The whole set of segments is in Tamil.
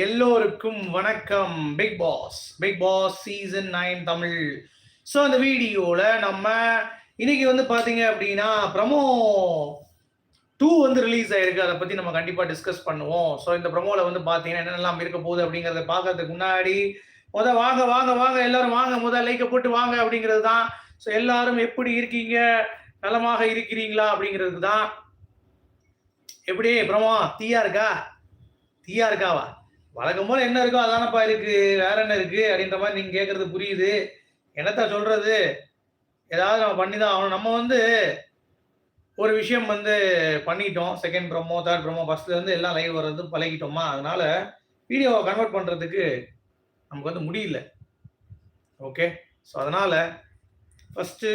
எல்லோருக்கும் வணக்கம். Bigg Boss Bigg Boss season nine Tamil. So அந்த வீடியோவில் நம்ம இன்னைக்கு வந்து பார்த்தீங்க அப்படின்னா ப்ரமோ டூ வந்து ரிலீஸ் ஆயிருக்கு. அதை பற்றி நம்ம கண்டிப்பாக டிஸ்கஸ் பண்ணுவோம். ஸோ இந்த ப்ரமோவில் வந்து பார்த்தீங்கன்னா என்னென்னலாம் இருக்க போகுது அப்படிங்கிறத பார்க்கறதுக்கு முன்னாடி முத வாங்க வாங்க வாங்க எல்லாரும் வாங்க. முத லைக்கை போட்டு வாங்க அப்படிங்கிறது தான். ஸோ எல்லாரும் எப்படி இருக்கீங்க? நலமாக இருக்கிறீங்களா? அப்படிங்கிறது தான். எப்படி ப்ரமோ தீயா இருக்கா? தீயா இருக்காவா? வழக்கம் போல என்ன இருக்கோ அதானப்பா இருக்கு வேற என்ன இருக்கு அப்படின்ற மாதிரி நீங்க கேக்குறது புரியுது. என்னத்த சொல்றது? ஏதாவது நம்ம பண்ணி தான் ஆகணும். நம்ம வந்து ஒரு விஷயம் வந்து பண்ணிட்டோம். செகண்ட் ப்ரோமோ தேர்ட் ப்ரோமோ ஃபர்ஸ்ட்ல இருந்து எல்லாம் லைவ் வர்றது பழகிட்டோமா? அதனால வீடியோவை கன்வெர்ட் பண்றதுக்கு நமக்கு வந்து முடியல. ஓகே ஸோ அதனால ஃபர்ஸ்ட்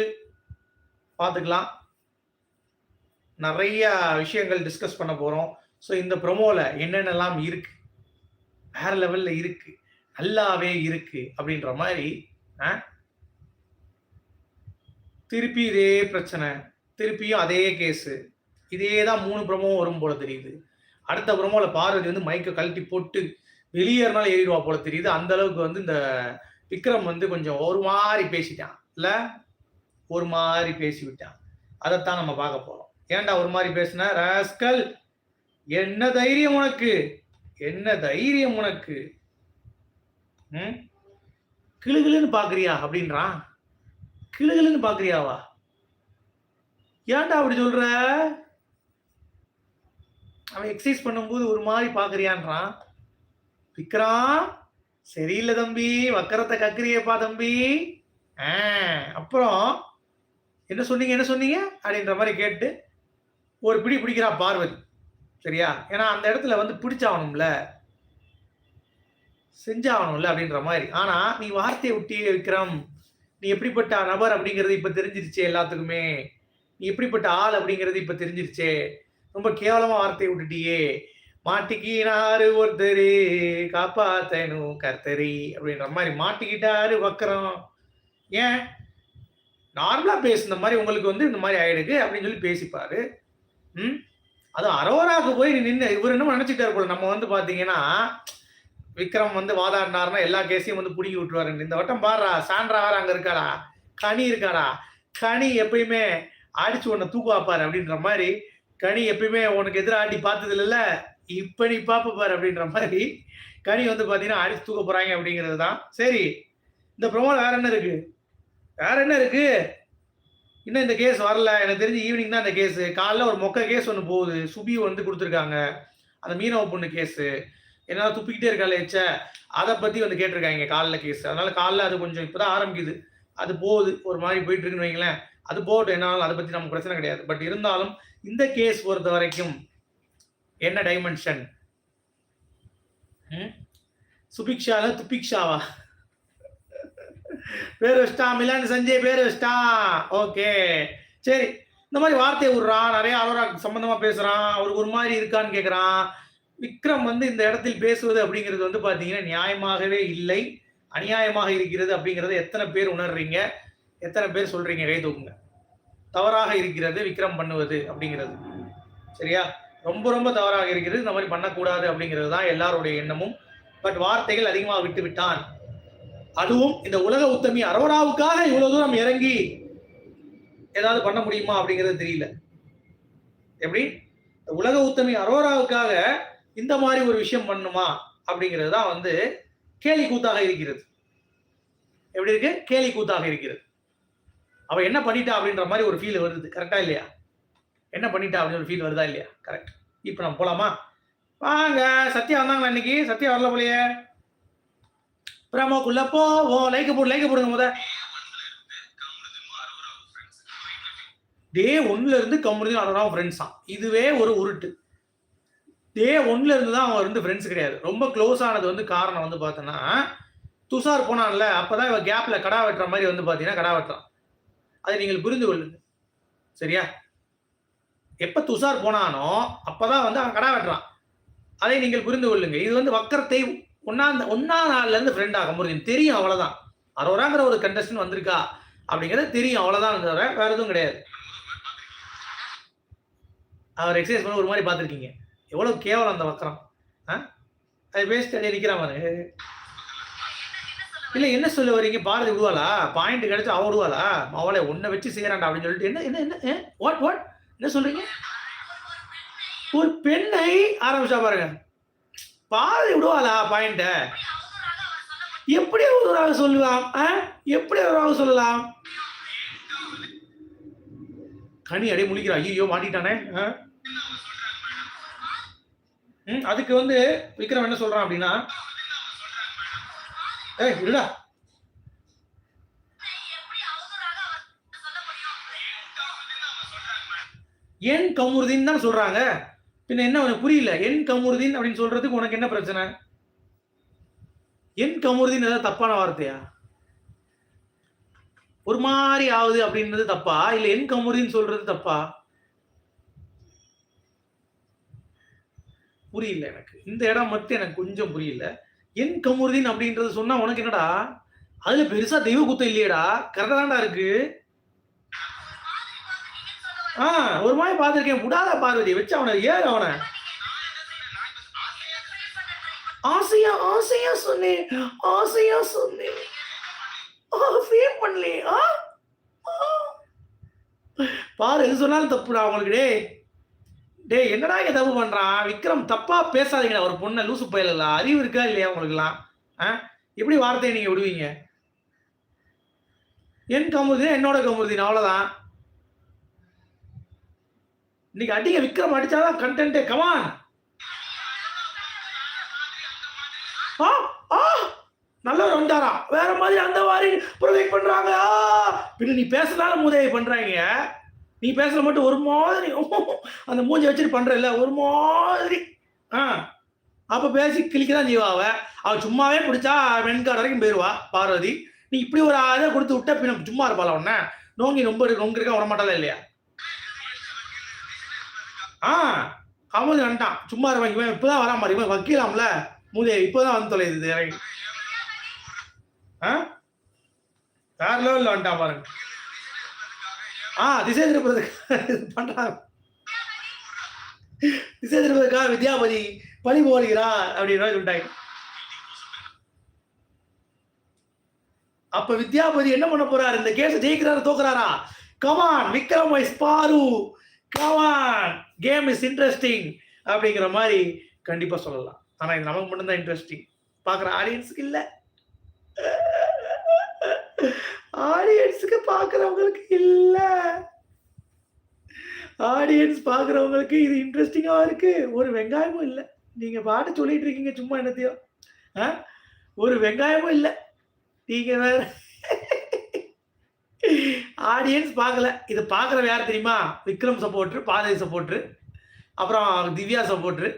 பார்த்துக்கலாம் நிறைய விஷயங்கள் டிஸ்கஸ் பண்ண போறோம். ஸோ இந்த ப்ரொமோவில் என்னென்னலாம் இருக்கு? வேற லெவல்ல இருக்கு. நல்லாவே இருக்கு அப்படின்ற மாதிரி ஆ? திருப்பி இதே பிரச்சனை. திருப்பியும் அதே கேஸு இதே தான் மூணு ப்ரமோ வரும் போல தெரியுது. அடுத்த பிரமோவில் பார்வதி வந்து மைக்கை கழட்டி போட்டு வெளியேறினாலும் ஏறிடுவா போல தெரியுது. அந்த அளவுக்கு வந்து இந்த விக்ரம் வந்து கொஞ்சம் ஒரு மாதிரி பேசிட்டான். இல்ல? ஒரு மாதிரி பேசி விட்டான் அதைத்தான் நம்ம பார்க்க போறோம். ஏன்டா ஒரு மாதிரி பேசுன? ராஸ்கல் என்ன தைரியம் உனக்கு? என்ன தைரியம் உனக்கு? கிளுகிளுன்னு பாக்குறியா அப்படின்றான். கிளுகிளுன்னு பாக்குறியாவா? ஏன்டா அப்படி சொல்ற? அவன் எக்ஸசைஸ் பண்ணும்போது ஒரு மாதிரி பாக்குறியான்றான். விக்ரான் சரியில்லை தம்பி வக்கரத்தை கக்கிரியப்பா தம்பி. ஆ, அப்புறம் என்ன சொன்னீங்க என்ன சொன்னீங்க? அப்படின்ற மாதிரி கேட்டு ஒரு பிடி பிடிக்கிறா பார்வதி. சரியா? ஏன்னா அந்த இடத்துல வந்து பிடிச்சாகணும்ல. செஞ்சாகணும்ல அப்படின்ற மாதிரி. ஆனா நீ வார்த்தையை விட்டியே விக்ரம். நீ எப்படிப்பட்ட நபர் அப்படிங்கிறது இப்ப தெரிஞ்சிருச்சே எல்லாத்துக்குமே. நீ எப்படிப்பட்ட ஆள் அப்படிங்கிறது இப்ப தெரிஞ்சிருச்சே. ரொம்ப கேவலமா வார்த்தையை விட்டுட்டியே. மாட்டிக்கினாரு ஒருத்தரு காப்பாத்தனும் கர்த்தரி அப்படின்ற மாதிரி மாட்டிக்கிட்டாரு வக்கரம் ஏன்? நார்மலா பேசுன மாதிரி உங்களுக்கு வந்து இந்த மாதிரி ஆயிடுக்கு அப்படின்னு சொல்லி பேசிப்பாரு. ம்? அதுவும் அரோராக்கு போய் நின்று இவர் என்ன நினைச்சிட்டாரு போல. நம்ம வந்து பாத்தீங்கன்னா விக்ரம் வந்து வாதாடினார்னா எல்லா கேஸையும் வந்து பிடிங்கி விட்டுருவாரு. இந்த வட்டம் பாடுறா சாண்ட்ரா வேற அங்க இருக்காடா. கனி இருக்காடா. கனி எப்பயுமே அடிச்சு உன்னை தூக்குவாப்பாரு அப்படின்ற மாதிரி கனி எப்பயுமே உனக்கு எதிராக ஆட்டி பார்த்தது இல்லைல்ல இப்ப நீ பாப்ப அப்படின்ற மாதிரி கனி வந்து பாத்தீங்கன்னா அடிச்சு தூக்க போறாங்க அப்படிங்கிறது தான். சரி இந்த ப்ரொமோல வேற என்ன இருக்கு? வேற என்ன இருக்கு? இன்னும் இந்த கேஸ் வரல. எனக்கு தெரிஞ்சு ஈவினிங் தான் இந்த கேஸ். காலைல ஒரு மொக்க கேஸ் ஒன்று போகுது. சுபி வந்து கொடுத்துருக்காங்க. அந்த மீனவ பொண்ணு கேஸு. என்னால் துப்பிக்கிட்டே இருக்காள் எச்ச? அதை பற்றி வந்து கேட்டிருக்காங்க காலைல கேஸ். அதனால காலைல அது கொஞ்சம் இப்போதான் ஆரம்பிக்குது. அது போகுது. ஒரு மாதிரி போயிட்டு இருக்குன்னு வைங்களேன். அது போகட்டும். என்னாலும் அதை பற்றி நமக்கு பிரச்சனை கிடையாது. பட் இருந்தாலும் இந்த கேஸ் பொறுத்த வரைக்கும் என்ன டைமென்ஷன் சுபிக்ஷால துப்பிக்ஷாவா? பேர் வச்சிட்டான் மிலன் சஞ்சய் பேர் வச்சிட்டான் ஓகே. சரி இந்த மாதிரி வார்த்தையை விடுறான் நிறைய அலோராக் சம்பந்தமா பேசுறான் அவருக்கு ஒரு மாதிரி இருக்கான்னு கேட்குறான் விக்ரம் வந்து இந்த இடத்தில் பேசுவது அப்படிங்கிறது வந்து பார்த்தீங்கன்னா நியாயமாகவே இல்லை. அநியாயமாக இருக்கிறது அப்படிங்கறத எத்தனை பேர் உணர்றீங்க? எத்தனை பேர் சொல்றீங்க? கை தூக்குங்க. தவறாக இருக்கிறது விக்ரம் பண்ணுவது அப்படிங்கிறது. சரியா? ரொம்ப ரொம்ப தவறாக இருக்கிறது இந்த மாதிரி பண்ணக்கூடாது அப்படிங்கிறது தான் எல்லாருடைய எண்ணமும். பட் வார்த்தைகள் அதிகமாக விட்டு விட்டான் அதுவும் இந்த உலக உத்தமி அரோராவுக்காக இவ்வளவு தூரம் இறங்கி ஏதாவது பண்ண முடியுமா அப்படிங்கிறது தெரியல. எப்படி? இந்த உலக உத்தமி அரோராவுக்காக இந்த மாதிரி ஒரு விஷயம் பண்ணுமா அப்படிங்கிறது தான் வந்து கேலி கூத்தாக இருக்கிறது. எப்படி இருக்கு? கேலி கூத்தாக இருக்கிறது. அவ என்ன பண்ணிட்டா அப்படின்ற மாதிரி ஒரு ஃபீல் வருது. கரெக்டா இல்லையா? என்ன பண்ணிட்டா அப்படின்னு ஒரு ஃபீல் வருதா இல்லையா? கரெக்ட் இப்போ நம்ம போலாமா? வாங்க சத்யா வந்தாங்களா இன்னைக்கு? சத்யா வரல போலையே. பிரமோக்குள்ள போவோம் லைக் போடு லைக் போடுங்க முத. டே ஒன்ல இருந்து கம்முனு அனுராவும் ஃப்ரெண்ட்ஸ் தான் இதுவே ஒரு உருட்டு. டே ஒன்ல இருந்து தான் அவன் வந்து ஃப்ரெண்ட்ஸ் கிடையாது. ரொம்ப க்ளோஸ் ஆனது வந்து காரணம் வந்து பார்த்தோன்னா துஷார் போனான்ல அப்பதான் இவன் கேப்ல கடா வெட்டுற மாதிரி வந்து பாத்தீங்கன்னா கடா வெட்டுறான். அதை நீங்கள் புரிந்து கொள்ளுங்க. சரியா? எப்ப துஷார் போனானோ அப்பதான் வந்து அவன் கடா வெட்டுறான். அதை நீங்கள் புரிந்து கொள்ளுங்க. இது வந்து வக்கரத்தை ஒன்னாம் ஒன்னாம் நாள்லேருந்து ஃப்ரெண்ட் ஆக முடியும். தெரியும் அவ்வளோதான் அரோராங்கிற ஒரு கண்டஸ்டன் வந்திருக்கா? அப்படிங்கிறது தெரியும். அவ்வளோதான் தவிர வேற எதுவும் கிடையாது. அவர் எக்ஸசைஸ் பண்ண ஒரு மாதிரி பார்த்துருக்கீங்க. எவ்வளோ கேவலம் அந்த வக்கரம். ஆ? அது பேசிட்டு அடி நிக்கிறான் இல்லை என்ன சொல்ல வரீங்க பாரதி விடுவாளா? பாயிண்ட் கிடைச்சா அவ விடுவாளா? அவளை உன்னை வச்சு செய்யறான்டா அப்படின்னு சொல்லிட்டு என்ன என்ன என்ன வாட் வாட் என்ன சொல்றீங்க? ஒரு பெண்ணை ஆரம்பிச்சா பாருங்க. பாதி விடுவாளா பாயிண்ட? எப்படி ஒருவராக சொல்லலாம் ஆ? எப்படி ஒருவராக சொல்லலாம்? கனி அடைய முழிக்கிறா. ஐயோ மாட்டிட்டானே. ஆ? ம், அதுக்கு வந்து விக்ரம் என்ன சொல்றான் அப்படின்னா ஏய் விடுடா. என் கமுருதீன் தான் சொல்றாங்க. பின்ன என்ன உனக்கு புரியல? என் கமுருதீன் அப்படின்னு சொல்றதுக்கு உனக்கு என்ன பிரச்சனை? என் கமுருதீன் ஏதாவது தப்பான வார்த்தையா? ஒரு மாதிரி ஆகுது அப்படின்றது தப்பா? இல்ல என் கமுருதீன் சொல்றது தப்பா? புரியல எனக்கு. இந்த இடம் மட்டும் எனக்கு கொஞ்சம் புரியல. என் கமுருதீன் அப்படின்றது சொன்னா உனக்கு என்னடா? அதுல பெருசா தெய்வ குத்தம் இல்லையேடா. கரெக்டா தான்டா இருக்கு. ஆ. ஒரு மாதிரி பார்த்துருக்கேன். விடாத பார்வதி வச்சு அவனை ஏறு அவனை. ஆசையா ஆசையா சொன்னேன். ஆசையா சொன்னேன். ஃபீல் பண்ணலே. ஆ ஆ. பாரு எது சொன்னாலும் தப்புடா அவங்களுக்கு டேய். டேய் என்னடா இங்க தப்பு பண்றான்? விக்ரம் தப்பா பேசாதீங்கடா. ஒரு பொண்ணை லூசு பயலா அறிவு இருக்கா இல்லையா உங்களுக்குலாம் ஆ? எப்படி வார்த்தையை நீங்க விடுவீங்க? என் கமுருதினா என்னோட கமுருதின் அவ்வளோதான் இன்னைக்கு அடிங்க விக்ரம் அடிச்சாதான் கண்டென்ட்டே கமான் ஆ ஆ. நல்லவர் வந்தாரா? வேற மாதிரி அந்த மாதிரி ப்ரொவைட் பண்றாங்க. பின்ன நீ பேசுறதால மூதேவி பண்றாங்க. நீ பேசுற மட்டும் ஒரு மாதிரி அந்த மூஞ்சி வச்சுட்டு பண்ற இல்ல ஒரு மாதிரி. ஆ. அப்ப பேசி கிளிக்க தான் செய்வா அவ. சும்மாவே பிடிச்சா வெண்காடு வரைக்கும் போயிருவா பார்வதி. நீ இப்படி ஒரு இதை கொடுத்து விட்டா பின்ன சும்மா இருப்பாள உன்ன? நோங்கி ரொம்ப இருக்கு, நொங்கு இருக்க விட இல்லையா? ஆ கமல் வந்துட்டான் சும்மா இருவன் இவன் இப்பதான் வரா மாதிரி இவன் வக்கீலாம்ல. மூதே இப்பதான் வந்து தொலைது இது ஆ? வேற லெவல்ல வந்துட்டான் பாருங்க. ஆ திசை திருப்பதுக்கு பண்றான் திசை திருப்பதுக்காக வித்யாபதி பழி போடுகிறா அப்படின்னு சொல்லிட்டாங்க. அப்ப வித்யாபதி என்ன பண்ண போறாரு? இந்த கேஸ் ஜெயிக்கிறாரு தோக்குறாரா? கமான் விக்ரம் வைஸ் பாரு. Come on game is interesting அப்படிங்கிற மாதிரி கண்டிப்பாக சொல்லலாம். ஆனால் இது நமக்கு மட்டும்தான் இன்ட்ரெஸ்டிங் பார்க்குற ஆடியன்ஸுக்கு இல்லை. ஆடியன்ஸுக்கு பார்க்குறவங்களுக்கு இல்லை. ஆடியன்ஸ் பார்க்குறவங்களுக்கு இது இன்ட்ரெஸ்டிங்காக இருக்கு. ஒரு வெங்காயமும் இல்லை. நீங்கள் பாட்டு சொல்லிட்டு இருக்கீங்க சும்மா என்னத்தையோ. ஆ? ஒரு வெங்காயமும் இல்லை. நீங்கள் வேறு ஆடியன்ஸ் பார்க்கல. இது பார்க்குற யார் தெரியுமா? விக்ரம் சப்போர்ட்ரு பாதை சப்போர்ட்ரு அப்புறம் திவ்யா சப்போர்ட்ரு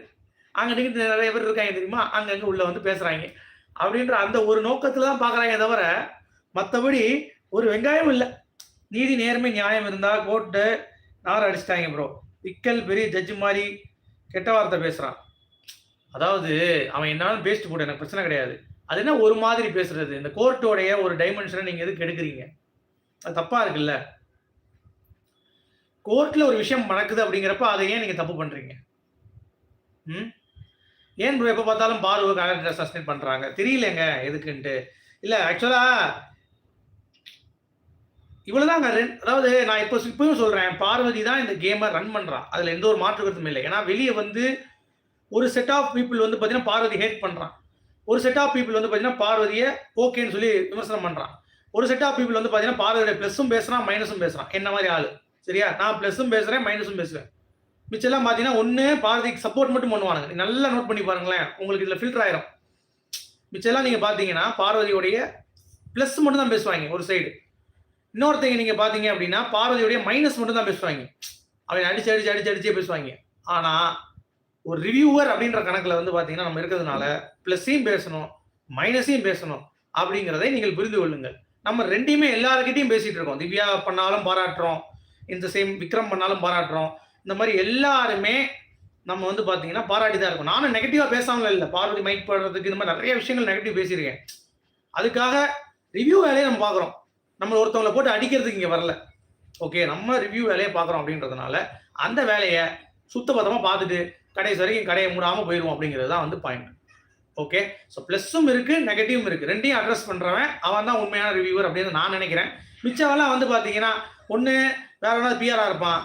அங்கே நின்று நிறைய பேர் இருக்காங்க தெரியுமா? அங்கங்கே உள்ள வந்து பேசுகிறாங்க அப்படின்ற அந்த ஒரு நோக்கத்தில் தான் பார்க்குறாங்க தவிர மற்றபடி ஒரு வெங்காயம் இல்லை. நீதி நேர்மை நியாயம் இருந்தால் கோர்ட்டு நார் அடிச்சிட்டாங்க ப்ரோ விக்கல் பெரிய ஜட்ஜு மாதிரி கெட்ட வார்த்தை பேசுகிறான் அதாவது அவன் என்னாலும் பேசிட்டு போட்டு எனக்கு பிரச்சனை கிடையாது. அது என்ன ஒரு மாதிரி பேசுறது? இந்த கோர்ட்டோடைய ஒரு டைமென்ஷனை நீங்கள் எதுக்கு எடுக்கிறீங்க? அது தப்பா இருக்குல்ல? கோர்ட்ல ஒரு விஷயம் நடக்குது அப்படிங்கிறப்ப அதை ஏன் நீங்க தப்பு பண்றீங்க? ம்? ஏன் ப்ரோ எப்போ பார்த்தாலும் பார்வை கலெக்டர் சஸ்பெண்ட் பண்ணுறாங்க தெரியலங்க எதுக்குன்ட்டு. இல்லை ஆக்சுவலாக இவ்வளோதாங்க ரெண்டு- அதாவது நான் இப்போ இப்பவும் சொல்கிறேன் பார்வதி தான் இந்த கேமை ரன் பண்ணுறான் அதில் எந்த ஒரு மாற்று கருத்தும் இல்லை. ஏன்னா வெளியே வந்து ஒரு செட் ஆஃப் பீப்புள் வந்து பார்த்தீங்கன்னா பார்வதி ஹேட் பண்ணுறான் ஒரு செட் ஆஃப் பீப்புள் வந்து பார்த்தீங்கன்னா பார்வதியை ஓகேன்னு சொல்லி விமர்சனம் பண்ணுறான் ஒரு செட் ஆஃப் பீப்புள் வந்து பார்த்தீங்கன்னா பார்வதியோட ப்ளஸும் பேசுகிறான் மைனஸும் பேசுகிறான் என்ன மாதிரி ஆளு? சரியா? நான் ப்ளஸும் பேசுகிறேன் மைனஸும் பேசுகிறேன் மிச்சம்லாம் பார்த்தீங்கன்னா ஒன்று பார்வதிக்கு சப்போர்ட் மட்டும் பண்ணுவானுங்க. நல்லா நோட் பண்ணி பாருங்களேன். உங்களுக்கு இதில் ஃபில்டர் ஆயிரும். மிச்சம்லாம் நீங்கள் பார்த்தீங்கன்னா பார்வதியோடைய ப்ளஸ் மட்டும் தான் பேசுவாங்க ஒரு சைடு இன்னொருத்தங்க நீங்கள் பார்த்தீங்க அப்படின்னா பார்வதியோடைய மைனஸ் மட்டும் தான் பேசுவாங்க. அவன் அடிச்சு அடிச்சு அடிச்சு அடிச்சே பேசுவாங்க. ஆனால் ஒரு ரிவ்யூவர் அப்படின்ற கணக்கில் வந்து பார்த்தீங்கன்னா நம்ம இருக்கிறதுனால ப்ளஸ்ஸையும் பேசணும் மைனஸையும் பேசணும் அப்படிங்கிறதை நீங்கள் புரிந்து கொள்ளுங்கள். நம்ம ரெண்டையுமே எல்லாருக்கிட்டையும் பேசிட்டு இருக்கோம். திவ்யா பண்ணாலும் பாராட்டுறோம். இந்த சேம் விக்ரம் பண்ணாலும் பாராட்டுறோம். இந்த மாதிரி எல்லாருமே நம்ம வந்து பார்த்தீங்கன்னா பாராட்டி தான் இருக்கும். நானும் நெகட்டிவாக பேசாமல் இல்லை. பார்வதி மைக் போடுறதுக்கு இந்த மாதிரி நிறைய விஷயங்கள் நெகட்டிவ் பேசியிருக்கேன். அதுக்காக ரிவ்யூ வேலையை நம்ம பார்க்குறோம் நம்ம ஒருத்தவங்களை போட்டு அடிக்கிறதுக்கு இங்கே வரல. ஓகே நம்ம ரிவ்யூ வேலையை பார்க்குறோம் அப்படின்றதுனால அந்த வேலையை சுத்தபத்தமாக பார்த்துட்டு கடைசி வரைக்கும் கடையை மூடாமல் போயிடுவோம் அப்படிங்கிறது தான் வந்து பாயிண்ட் ஓகே ஸோ ப்ளஸ்ஸும் இருக்கு நெகட்டிவும் இருக்கு. ரெண்டையும் அட்ரஸ் பண்றவன் அவன் தான் உண்மையான ரிவ்யூவர் அப்படின்னு நான் நினைக்கிறேன். மிச்சவெல்லாம் வந்து பார்த்தீங்கன்னா ஒன்று வேற ஏதாவது பிஆராக இருப்பான்.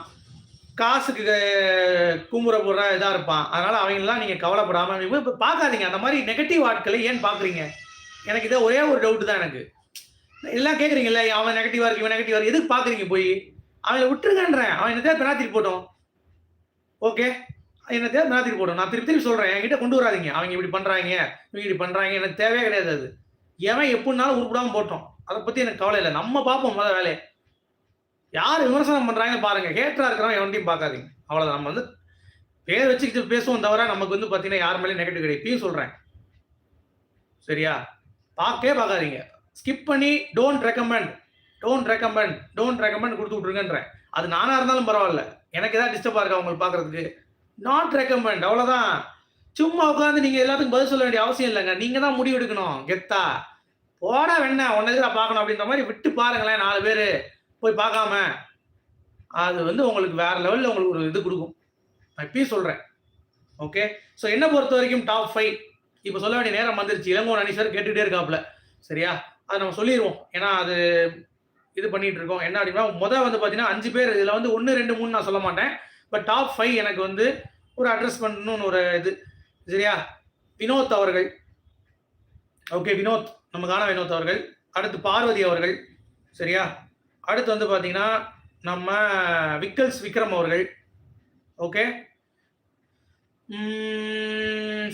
காசுக்கு கும்புற போடுற இதாக இருப்பான். அதனால அவங்கெல்லாம் நீங்கள் கவலைப்படாமல் இப்போ பார்க்காதீங்க அந்த மாதிரி நெகட்டிவ் ஆட்களை ஏன் பார்க்குறீங்க எனக்கு இதே ஒரே ஒரு டவுட் தான் எனக்கு. எல்லாம் கேட்குறீங்கல்ல அவன் நெகட்டிவாக இருக்கு இவன் நெகட்டிவாக இருக்கு. எதுக்கு பார்க்குறீங்க போய்? அவனை விட்டுருங்கன்றேன். அவன் என்ன பிராத்திரி போட்டோம். ஓகே என்ன தேவை பெனாத்திட்டு போட்டோம் நான் திருப்பி திருப்பி சொல்கிறேன் என்கிட்ட கொண்டு வராதீங்க. அவங்க இப்படி பண்ணுறாங்க இவங்க இப்படி பண்ணுறாங்க எனக்கு தேவையே கிடையாது அது. எவன் எப்படினாலும் உருப்படாமல் போட்டோம். அதை பற்றி எனக்கு கவலை இல்லை. நம்ம பார்ப்போம் முதல் வேலையை. யார் விமர்சனம் பண்ணுறாங்க பாருங்க. ஹேட்டராக இருக்கிறவன் எவன்ட்டையும் பார்க்காதீங்க. அவ்வளோதான் நம்ம வந்து பேர் வச்சுக்கிட்டு பேசுவோம் தவிர நமக்கு வந்து பார்த்தீங்கன்னா யார் மேலேயும் நெகட்டிவ் கிடையாது. இப்பயும் சொல்கிறேன் சரியா? பார்க்கவே பார்க்காதீங்க. ஸ்கிப் பண்ணி don't recommend don't recommend don't recommend கொடுத்து விட்ருங்கன்றேன் அது நானாக இருந்தாலும் பரவாயில்ல. எனக்கு எதாவது டிஸ்டர்பாக இருக்கா உங்களுக்கு பார்க்குறதுக்கு? நாட் ரெக்கமெண்ட் அவ்வளோதான் சும்மா உட்காந்து நீங்கள் எல்லாத்துக்கும் பதில் சொல்ல வேண்டிய அவசியம் இல்லைங்க. நீங்கள் தான் முடிவு எடுக்கணும். கெத்தா போடா வேணா உன்ன இதில் பார்க்கணும் அப்படின்ற மாதிரி விட்டு பாருங்களேன் நாலு பேர். போய் பார்க்காம. அது வந்து உங்களுக்கு வேற லெவலில் உங்களுக்கு ஒரு இது கொடுக்கும். நான் இப்பயும் சொல்கிறேன் ஓகே ஸோ என்ன பொறுத்த வரைக்கும் டாப் ஃபைவ் இப்போ சொல்ல வேண்டிய நேரம் வந்துருச்சு. இளங்கோ அணி சார் கேட்டுகிட்டே இருக்காப்புல. சரியா? அதை நம்ம சொல்லிடுவோம் ஏன்னா அது இது பண்ணிட்டு இருக்கோம். என்ன அப்படின்னா முதல் வந்து பார்த்தீங்கன்னா அஞ்சு பேர். இதில் வந்து ஒன்று ரெண்டு மூணு நான் சொல்ல மாட்டேன். பட் டாப் ஃபைவ் எனக்கு வந்து ஒரு அட்ரஸ் பண்ணணும்னு ஒரு இது. சரியா? வினோத் அவர்கள். ஓகே வினோத். நமக்கான வினோத் அவர்கள். அடுத்து பார்வதி அவர்கள். சரியா? அடுத்து வந்து பார்த்தீங்கன்னா நம்ம விக்கல்ஸ் விக்ரம் அவர்கள். ஓகே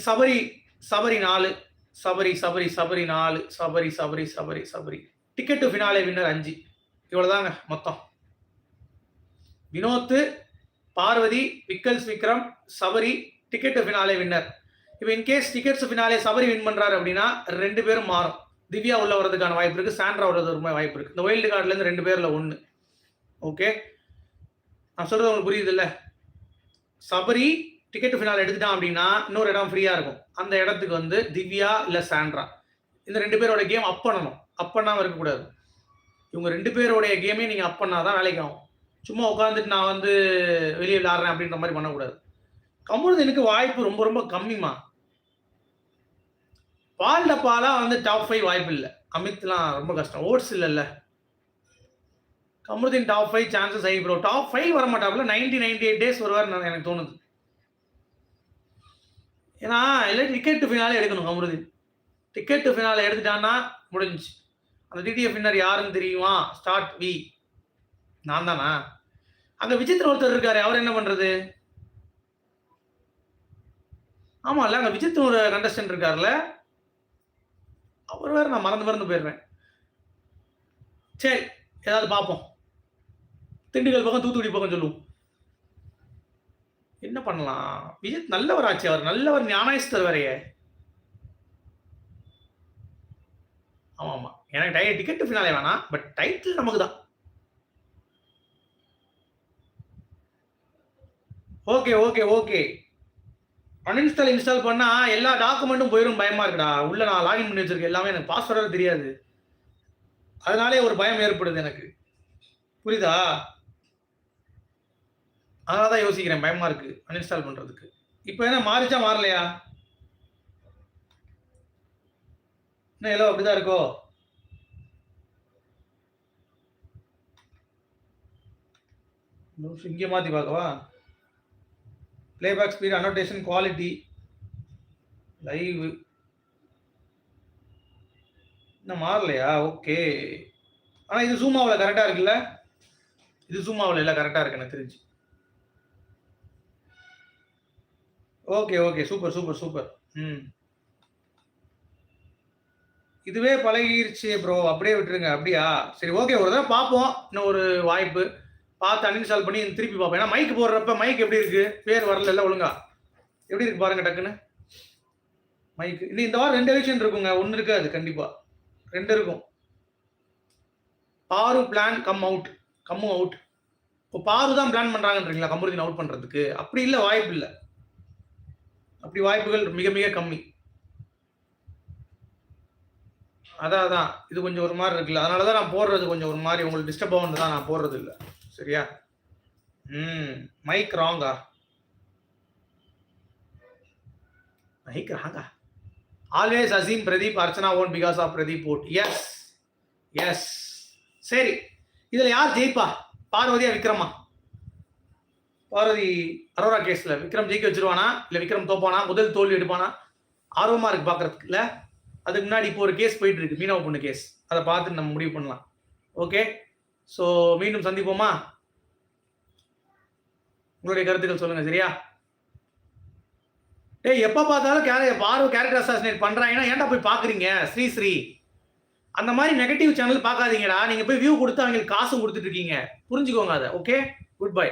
சபரி சபரி நாலு. சபரி சபரி சபரி நாலு. Sabari Sabari Sabari Sabari. Ticket to finale winner அஞ்சு. இவ்வளோதாங்க மொத்தம். Vinoth Parvathi Vikkals Vikram Sabari ticket finale winner இப்போ in case tickets finale Sabari win பண்ணுறாரு அப்படின்னா ரெண்டு பேரும் மாறும். திவ்யா உள்ள வரதுக்கான வாய்ப்பு இருக்குது சாண்ட்ரா வர்றதுக்கு வாய்ப்பு இருக்குது இந்த வைல்டு கார்டுலேருந்து ரெண்டு பேரில் ஒன்று ஓகே நான் சொல்கிறது உங்களுக்கு புரியுது இல்லை சபரி டிக்கெட் ஃபினால் எடுத்துட்டான் அப்படின்னா இன்னொரு இடம் ஃப்ரீயாக இருக்கும். அந்த இடத்துக்கு வந்து திவ்யா இல்லை சாண்ட்ரா. இந்த ரெண்டு பேரோட கேம் அப் பண்ணணும். அப் பண்ணாமல் இருக்கக்கூடாது. இவங்க ரெண்டு பேரோடைய கேமே நீங்கள் அப் பண்ணாதான் வேலைக்கு ஆகும். சும்மா உட்காந்துட்டு நான் வந்து வெளியே விளாட்றேன் அப்படின்ற மாதிரி பண்ணக்கூடாது. கமருதனுக்கு வாய்ப்பு ரொம்ப ரொம்ப கம்மிமா பால் டப்பாலாம் வந்து டாப் ஃபைவ் வாய்ப்பு இல்லை. அமித்லாம் ரொம்ப கஷ்டம். ஓட்ஸ் இல்லைல்ல. கமருதீன் டாப் ஃபைவ் சான்சஸ் ஆகி ப்ரோ டாப் ஃபைவ் வர மாட்டாப்புல நைன்டி நைன்டி எயிட் டேஸ் வருவார் எனக்கு தோணுது. ஏன்னா இல்லை டிக்கெட் ஃபினாலே எடுக்கணும் கமருதீன் டிக்கெட் ஃபினாலே எடுத்துட்டான்னா முடிஞ்சுச்சு. அந்த டிடிஎஃப் பின்னர் யாருன்னு தெரியுமா? ஸ்டார்ட் வி நான் தானா அங்க விசித்திர ஒருத்தர் இருக்காரு அவர் என்ன பண்றது? ஆமாம்ல அங்க விஜித் ஒரு கண்டஸ்டன்ட் இருக்காருல்ல அவர் வேற நான் மறந்து மறந்து போயிடுறேன். சரி ஏதாவது பார்ப்போம் திண்டுக்கல் பக்கம் தூத்துக்குடி பக்கம் சொல்லுவோம். என்ன பண்ணலாம்? விஜய் நல்லவர் ஆச்சு அவர் நல்லவர் ஞானாயஸ்தர் வேறையே. ஆமாம் ஆமாம். எனக்கு டை டிக்கெட்டு ஃபினாலே வேணாம் பட் டைட்டில் நமக்கு தான் okay okay okay. Uninstall install பண்ணா எல்லா டாக்குமெண்ட்டும் போயிடும் பயமா இருக்குடா. உள்ள நான் லாகின் பண்ணி வச்சிருக்கேன் எல்லாமே எனக்கு பாஸ்வேர்டு தெரியாது. அதனாலே ஒரு பயம் ஏற்படுது எனக்கு. புரியுதா? அதனால தான் யோசிக்கிறேன் பயமா இருக்கு அன்இன்ஸ்டால் பண்றதுக்கு. இப்போ என்ன மாறிச்சா மாறலையா? என்ன எல்லாம் அப்படிதான் இருக்கோ? இங்கே மாற்றி பார்க்கவா? Playback speed annotation quality live இன்னும் மாறலையா? ஓகே ஆனால் இது ஜூமாவில் கரெக்டாக இருக்குல்ல? இது ஜூமாவில் இல்லை கரெக்டாக இருக்கு. எனக்கு தெரிஞ்சு. Okay okay super super super ம். இதுவே பழகிருச்சு ப்ரோ அப்படியே விட்டுருங்க. அப்படியா? சரி ஓகே ஒரு தடவை பார்ப்போம். இன்னும் ஒரு வாய்ப்பு. பார்த்து அன்இன்ஸ்டால் பண்ணி திருப்பி பார்ப்போம். ஏன்னா மைக் போடுறப்ப மைக் எப்படி இருக்கு? பேர் வரல ஒழுங்கா. எப்படி இருக்கு பாருங்க டக்குன்னு. மைக் இன்னும் இந்த வாரம் ரெண்டு எலெக்ஷன் இருக்குங்க. ஒன்று இருக்காது கண்டிப்பா. ரெண்டு இருக்கும். பாரு plan come out come out இப்போ பாரு தான் பிளான் பண்ணுறாங்கன்றீங்களா கமருதீன் அவுட் பண்ணுறதுக்கு அப்படி இல்லை வாய்ப்பு இல்லை. அப்படி வாய்ப்புகள் மிக மிக கம்மி. அதான் அதான். இது கொஞ்சம் ஒரு மாதிரி இருக்குல்ல. அதனால தான் நான் போடுறது கொஞ்சம் ஒரு மாதிரி. உங்களுக்கு டிஸ்டர்ப் ஆகுன்னு தான் நான் போடுறது இல்லை சரியா? ம் மைக் ராங்கா மைக் ராங்கா always Azeem Pradeep Archana own because of Pradeep vote yes yes சரி இதுல யார் ஜெயிப்பா? பார்வதியா விக்ரமா? பார்வதி அரோரா கேஸ்ல விக்ரம் ஜெயிக்க வச்சிருவானா? இல்ல விக்ரம் தோப்பானா? முதல் தோல்வி எடுப்பானா? ஆர்வமா இருக்கு பாக்குறதுக்கு இல்ல அதுக்கு முன்னாடி இப்போ ஒரு கேஸ் போயிட்டு இருக்கு. மீனவ பொண்ணு கேஸ் அதை பார்த்து நம்ம முடிவு பண்ணலாம். ஓகே ஸோ மீண்டும் சந்திப்போமா? உங்களுடைய கருத்துக்கள் சொல்லுங்க சரியா? டேய் எப்போ பார்த்தாலும் கேர பார்வ கேரக்டர் அசாசினேட் பண்ணுறாங்கன்னா ஏன்டா போய் பார்க்குறீங்க ஸ்ரீ ஸ்ரீ. அந்த மாதிரி நெகட்டிவ் சேனல் பார்க்காதீங்கடா. நீங்கள் போய் வியூ கொடுத்து அவங்களுக்கு காசும் கொடுத்துட்டு இருக்கீங்க. புரிஞ்சுக்கோங்க அதை ஓகே குட் பை